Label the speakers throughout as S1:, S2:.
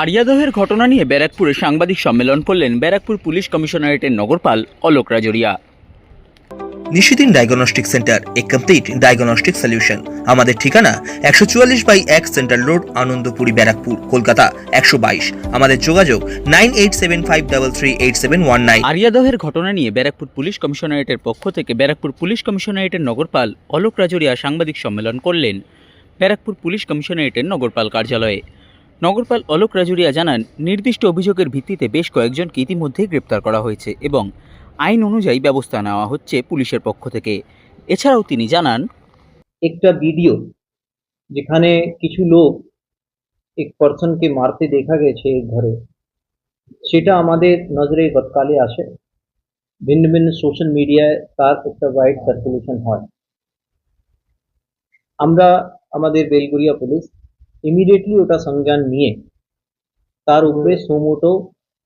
S1: আরিয়াদহের ঘটনা নিয়ে ব্যারাকপুরে সাংবাদিক সম্মেলন করলেন ব্যারাকপুর পুলিশ কমিশনারেটের নগরপাল Alok Rajoria.
S2: Nishidin diagnostic centre a complete diagnostic solution. আমাদের ঠিকানা একশো চুয়াল্লিশ বাই এক সেন্ট্রাল রোড আনন্দপুরি ব্যারাকপুর কলকাতা একশো বাইশ। আমাদের যোগাযোগ nine eight seven five double three eight seven one nine.
S1: আরিয়াদহের ঘটনা নিয়ে ব্যারাকপুর পুলিশ কমিশনারেটের পক্ষ থেকে ব্যারাকপুর পুলিশ কমিশনারেটের নগরপাল অলোক রাজরিয়া সাংবাদিক সম্মেলন করলেন ব্যারাকপুর পুলিশ কমিশনারেটের নগরপাল কার্যালয়ে। নগরপাল অলোক রাজুরিয়া জানান, নির্দিষ্ট অভিযোগের ভিত্তিতে বেশ কয়েকজনকে ইতিমধ্যেই গ্রেপ্তার করা হয়েছে এবং আইন অনুযায়ী ব্যবস্থা নেওয়া হচ্ছে পুলিশের পক্ষ থেকে। এছাড়াও তিনি জানান,
S3: একটা ভিডিও যেখানে কিছু লোক এক পার্সনকে মারতে দেখা গেছে এক ঘরে, সেটা আমাদের নজরে গতকালে আসে। ভিন্ন ভিন্ন সোশ্যাল মিডিয়ায় তার একটা ওয়াইড সার্কুলেশন হয়। আমরা আমাদের বেলগুড়িয়া পুলিশ ইমিডিয়েটলি ওটা সংজ্ঞান নিয়ে তার উপরে সোমোটো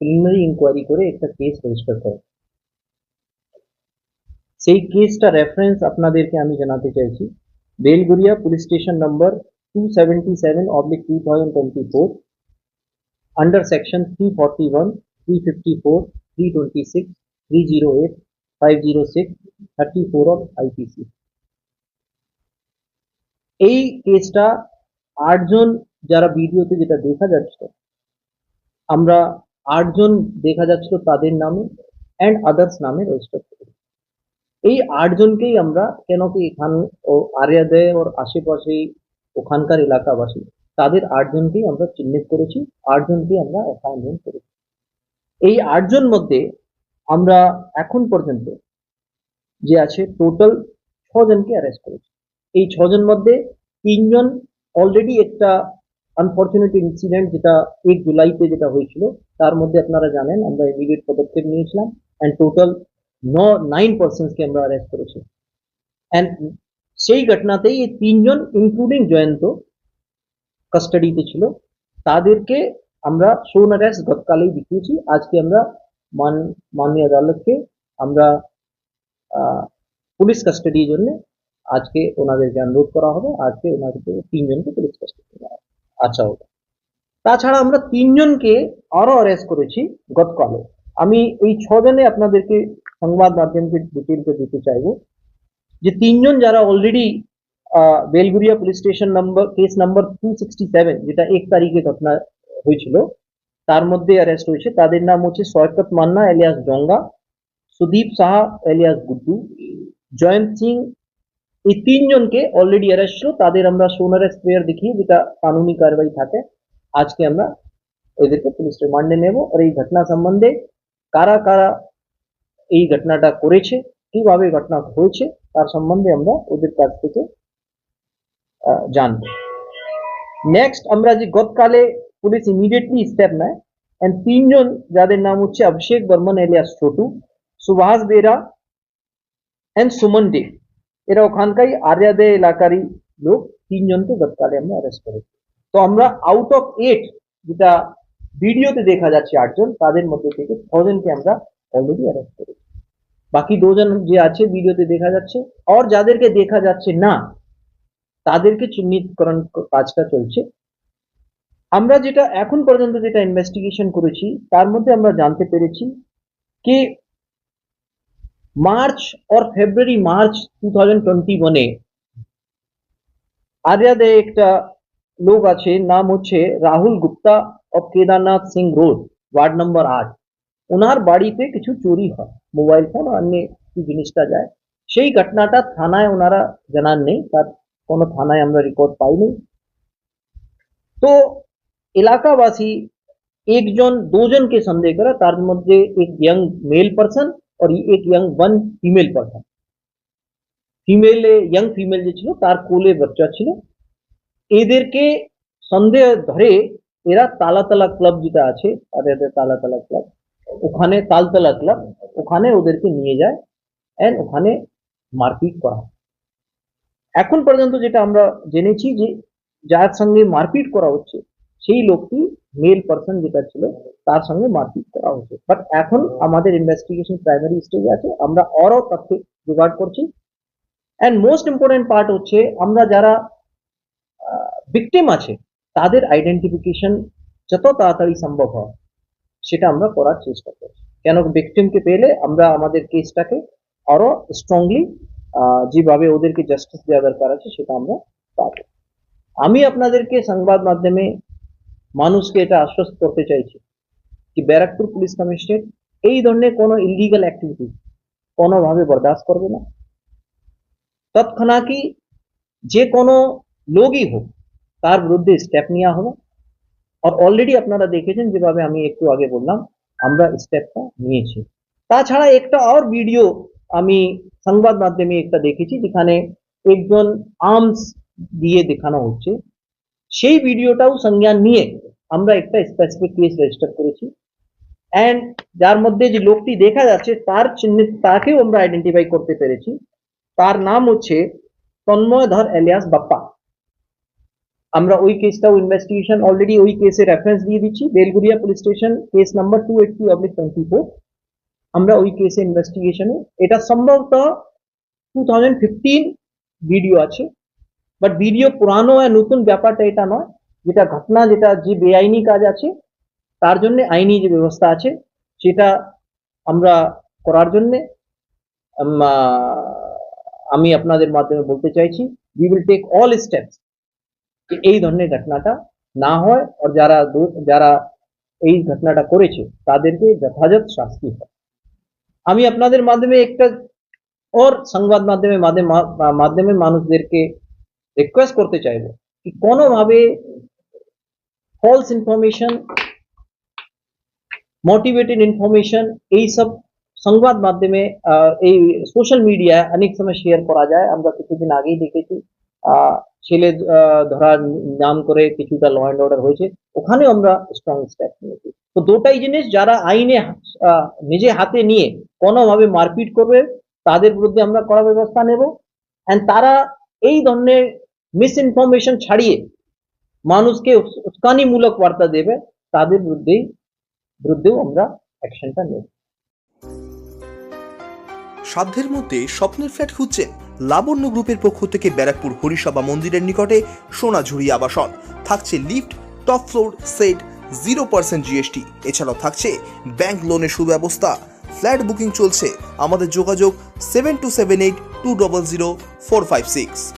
S3: প্রিলিমিনারি ইনকোয়ারি করে একটা কেস রেজিস্টার করে সেই কেসটা রেফারেন্স আপনাদেরকে আমি জানাতে চাইছি Belgharia police station number two seventy seven oblique two thousand twenty four under section three forty one three fifty four three twenty six three zero eight five zero six thirty four of IPC এই কেসটা আটজন যারা ভিডিওতে যেটা দেখা যাচ্ছে, আমরা আটজন দেখা যাচ্ছিল তাদের নামে অ্যান্ড আদার্স নামে রেজিস্টার করি। এই আটজনকেই আমরা কেন কি এখান ও আরিয়া আরিয়াদে ওর আশেপাশে ওখানকার এলাকাবাসী, তাদের আটজনকেই আমরা চিহ্নিত করেছি, আটজনকেই আমরা অ্যাসাইনমেন্ট করেছি। এই আটজন মধ্যে আমরা এখন পর্যন্ত যে আছে টোটাল ছজনকে অ্যারেস্ট করেছি। এই ছজন মধ্যে তিনজন অলরেডি একটা আনফর্চুনেট ইনসিডেন্ট যেটা এক জুলাইতে যেটা হয়েছিল, তার মধ্যে আপনারা জানেন, আমরা ইমিডিয়েট পদক্ষেপ নিয়েছিলাম অ্যান্ড টোটাল ন নাইন পার্সনকে আমরা অ্যারেস্ট করেছি। অ্যান্ড সেই ঘটনাতেই এই তিনজন ইনক্লুডিং জয়ন্ত কাস্টাডিতে ছিল। তাদেরকে আমরা শোন অ্যারেস্ট গতকালেই দেখিয়েছি। আজকে আমরা মান, মাননীয় আদালতকে আমরা পুলিশ কাস্টাডির জন্য আজকে ওনাদেরকে অনুরোধ করা হবে, আজকে ওনাদেরকে তিনজনকে পুলিশ কাস্টাডি দেওয়া হবে। আচ্ছা ওটা তাছাড়া আমরা তিনজনকে আরও অ্যারেস্ট করেছি গতকালে আমি এই ছজনে আপনাদেরকে সংবাদ মাধ্যমকে ডিটেলকে দিতে চাইব যে তিনজন যারা already Belgharia police station number case number two sixty seven যেটা এক তারিখে ঘটনা হয়েছিল, তার মধ্যে অ্যারেস্ট হয়েছে। তাদের নাম হচ্ছে সৈকত মান্না এলিয়াস ডঙ্গা সুদীপ সাহা এলিয়াস গুড্ডু, জয়ন্ত সিং এই তিনজনকে অলরেডি অ্যারেস্ট ছিল তাদের আমরা সোন অ্যারেস্ট প্রেয়ার দেখিয়ে যেটা কানুনি কারবাই থাকে আজকে আমরা এদেরকে পুলিশ রিমান্ডে নেব। আর এই ঘটনা সম্বন্ধে কারা কারা এই ঘটনাটা করেছে কীভাবে ঘটনা হয়েছে তার সম্বন্ধে আমরা ওদের কাছ থেকে আহ, জানব। নেক্সট আমরা যে গতকালে পুলিশ ইমিডিয়েটলি স্টেপ নেয় এন্ড তিনজন যাদের নাম হচ্ছে অভিষেক বর্মন এলিয়াস ছোটু সুভাষ বেরা এন্ড সুমন ডে এরা ওখানকারই আর্যাদে এলাকারই লোক, তিনজনকে গতকালে আমরা অ্যারেস্ট করেছি। তো আমরা আউট অফ এইট যেটা ভিডিওতে দেখা যাচ্ছে আটজন, তাদের মধ্যে থেকে ছজনকে আমরা অলরেডি অ্যারেস্ট করেছি। বাকি দুজন যে আছে ভিডিওতে দেখা যাচ্ছে আর যাদেরকে দেখা যাচ্ছে না, তাদেরকে চিহ্নিতকরণ কাজটা চলছে। আমরা যেটা এখন পর্যন্ত যেটা ইনভেস্টিগেশন করেছি, তার মধ্যে আমরা জানতে পেরেছি, কি মার্চ और February March two thousand twenty ওয়ানে আর্যাদে একটা লোক আছে নাম হচ্ছে Rahul Gupta of Kedarnath Singh road ward number আট ওনার বাড়িতে কিছু চুরি হয় মোবাইল ফোন আর অন্য কি জিনিসটা যায় সেই ঘটনাটা থানায় ওনারা জানান নেই তার কোনো থানায় আমরা রেকর্ড পাইনি তো এলাকাবাসী একজন দুজনকে সন্দেহ করা তার মধ্যে এক ইয়ং মেল পার্সন और एक young one female person ফিমেলে young female যে ছিল তার কোলে বাচ্চা ছিল এদেরকে সন্দেহ ধরে এরা তালাতলা ক্লাব যেটা আছে তাদের তালাতলা ক্লাব ওখানে তালতলা ক্লাব ওখানে ওদেরকে নিয়ে যায় এন্ড ওখানে মারপিট করা হয়। এখন পর্যন্ত যেটা আমরা জেনেছি যে যার সঙ্গে মারপিট করা হচ্ছে সেই লোকটি মেল পার্সন যেটা ছিল, তার সঙ্গে মারপিট করা হচ্ছে বাট এখন আমাদের ইনভেস্টিগেশন প্রাইমারি স্টেজে আছে, আমরা আরও তথ্য জোগাড় করছি। অ্যান্ড মোস্ট ইম্পর্টেন্ট পার্ট হচ্ছে, আমরা যারা ভিকটিম আছে, তাদের আইডেন্টিফিকেশন যত তাড়াতাড়ি সম্ভব হয়, সেটা আমরা করার চেষ্টা করছি। কেন ভিকটিমকে পেলে, আমরা আমাদের কেসটাকে আরও স্ট্রংলি যেভাবে ওদেরকে জাস্টিস দেওয়া দরকার আছে, সেটা আমরা পাবো। আমি আপনাদেরকে সংবাদ মাধ্যমে মানুষকে এটা আশ্বস্ত করতে চাইছি কি ব্যারাকপুর পুলিশ কমিশনারেট এই ধরনের কোনো ইলিগাল অ্যাক্টিভিটি কোনোভাবে বরদাস্ত করবে না। তৎক্ষণাৎই যে কোনো লোকই হোক, তার বিরুদ্ধে স্টেপ নেওয়া হবে। আর অলরেডি আপনারা দেখেছেন যেভাবে আমি একটু আগে বললাম, আমরা স্টেপটা নিয়েছি। তাছাড়া একটা আর ভিডিও আমি সংবাদ মাধ্যমে একটা দেখেছি, যেখানে একজন আর্মস দিয়ে দেখানো হচ্ছে। সেই ভিডিওটাও সংজ্ঞান নিয়ে আমরা একটা স্পেসিফিক কেস রেজিস্টার করেছি। অ্যান্ড যার মধ্যে যে লোকটি দেখা যাচ্ছে, তার চিহ্নিত তাকেও আমরা আইডেন্টিফাই করতে পেরেছি। তার নাম হচ্ছে তন্ময় ধর এলিয়াস বাপ্পা। আমরা ওই কেসটাও ইনভেস্টিগেশন অলরেডি ওই কেসে রেফারেন্স দিয়ে দিচ্ছি। Belgharia police station case number two eighty oblique twenty four আমরা ওই কেসে ইনভেস্টিগেশনে এটা সম্ভবত টু থাউজেন্ড ফিফটিন ভিডিও আছে। বাট ভিডিও পুরানো আর নতুন ব্যাপারটা এটা নয়। যেটা ঘটনা, যেটা যে বেআইনি কাজ আছে, তার জন্য আইনি যে ব্যবস্থা আছে, সেটা আমরা করার জন্যে আমি আপনাদের মাধ্যমে বলতে চাইছি we will take all steps এই ধরনের ঘটনাটা না হয়, আর যারা যারা এই ঘটনাটা করেছে, তাদেরকে যথাযথ শাস্তি হয়। আমি আপনাদের মাধ্যমে একটা ওর সংবাদ মাধ্যমে মাধ্যমে মানুষদেরকে রিকোয়েস্ট করতে চাইব, কি কোনোভাবে ফলস ইনফরমেশন মোটিভেটেড ইনফরমেশন এই সব সংবাদ মাধ্যমে এই সোশ্যাল মিডিয়া অনেক সময় শেয়ার করা যায়। আমরা কিছুদিন আগেই দেখেছি ছেলে ধরার নাম করে কিছুটা ল অ্যান্ড অর্ডার হয়েছে। ওখানেও আমরা স্ট্রং স্টেপ নিয়েছি। তো দুটাই জিনিস যারা আইনে নিজে হাতে নিয়ে কোনোভাবে মারপিট করবে, তাদের বিরুদ্ধে আমরা কড়া ব্যবস্থা নেব। অ্যান্ড তারা এই ধরনের মিস ইনফরমেশন ছাড়িয়ে মানুষকে উস্কানিমূলক বার্তা দেবে, তাদের বিরুদ্ধেই, বিরুদ্ধেও আমরা অ্যাকশনটা নেব।
S2: সাধ্যের মধ্যে স্বপ্নের ফ্ল্যাট খুঁজছেন লাবণ্য গ্রুপের পক্ষ থেকে ব্যারাকপুর হরিসভা মন্দিরের নিকটে সোনাঝুরি আবাসন। থাকছে lift, top floor, set, zero percent GST এছাড়াও থাকছে ব্যাংক লোনের সুব্যবস্থা। ফ্ল্যাট বুকিং চলছে। আমাদের যোগাযোগ seven two seven eight two double zero four five six.